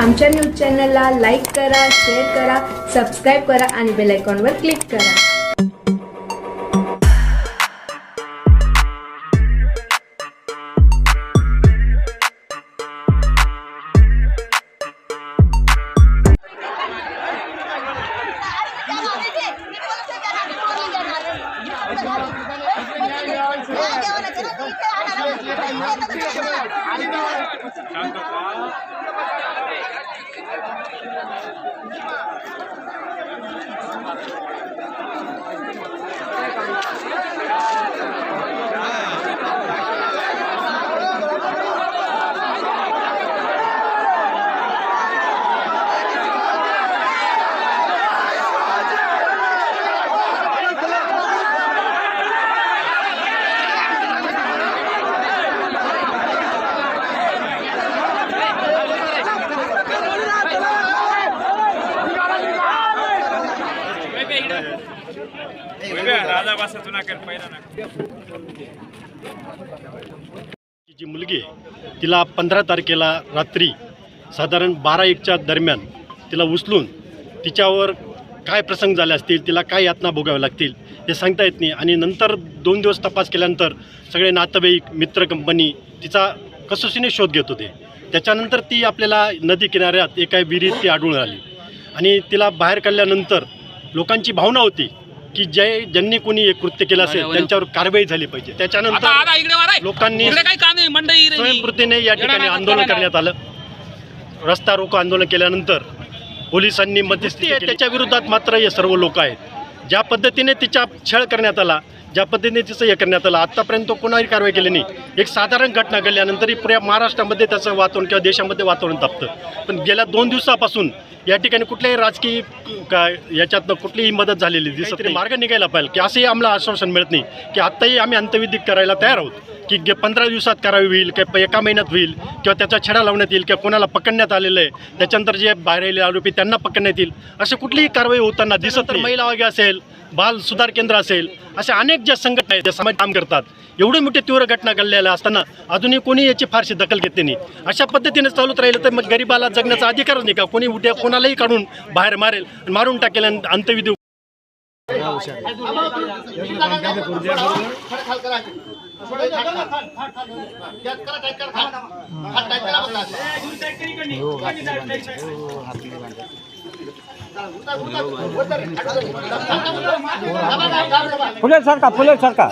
आमच्या न्यूज चॅनलला लाईक करा शेअर करा सबस्क्राईब करा आणि बेल आयकॉनवर क्लिक करा. राधा कर पहिला ना जी मुलगी आहे तिला पंधरा तारखेला रात्री साधारण बारा एकच्या दरम्यान तिला उचलून तिच्यावर काय प्रसंग झाले असतील तिला काय यातना भोगाव्या लागतील हे सांगता येत नाही. आणि नंतर दोन दिवस तपास केल्यानंतर सगळे नातेवाईक मित्र कंपनी तिचा कसोशीने शोध घेत होते. त्याच्यानंतर ती आपल्याला नदी किनाऱ्यात एका विहिरीत ती आढळून आली. आणि तिला बाहेर काढल्यानंतर लोकांची भावना होती की जे ज्यांनी कोणी हे कृत्य केलं असेल त्यांच्यावर कारवाई झाली पाहिजे. त्याच्यानंतर लोकांनी. स्वयंपूर्तीने या ठिकाणी आंदोलन करण्यात आलं. रस्ता रोको आंदोलन केल्यानंतर पोलिसांनी मध्यस्थी. त्याच्या विरोधात मात्र हे सर्व लोक आहेत. ज्या पद्धतीने तिच्या छळ करण्यात आला ज्या पद्धतीने तिचं हे करण्यात आलं आत्तापर्यंत कोणाही कारवाई केली नाही. एक साधारण घटना घडल्यानंतरही पुऱ्या महाराष्ट्रामध्ये त्याचं वातावरण किंवा देशामध्ये वातावरण तापतं. पण गेल्या दोन दिवसापासून या ठिकाणी कुठल्याही राजकीय काय याच्यातनं कुठलीही मदत झालेली दिसत मार्ग निघायला पाहिजे. की असंही आम्हाला आश्वासन मिळत नाही की आत्ताही आम्ही अंत्यविधी करायला तयार आहोत की गे पंधरा दिवसात करावी होईल किंवा एका महिन्यात होईल किंवा त्याचा छडा लावण्यात येईल किंवा कोणाला पकडण्यात आलेलं आहे त्याच्यानंतर जे बाहेर आलेले आरोपी त्यांना पकडण्यात येईल अशी कुठलीही कारवाई होताना दिसत तर महिला आयोग असेल बाल सुधार केंद्र असेल अशा अनेक ज्या संघटना आहेत त्या समाज काम करतात एवढे मोठी तीव्र घटना घडलेल्या असताना अजूनही कोणी याची फारशी दखल घेतली नाही. अशा पद्धतीने चालत राहिलं तर मग गरिबाला जगण्याचा अधिकारच नाही का? कोणी उद्या कोणालाही काढून बाहेर मारेल मारून टाकेल आणि अंत्यविधी फुले सरका फुले सरका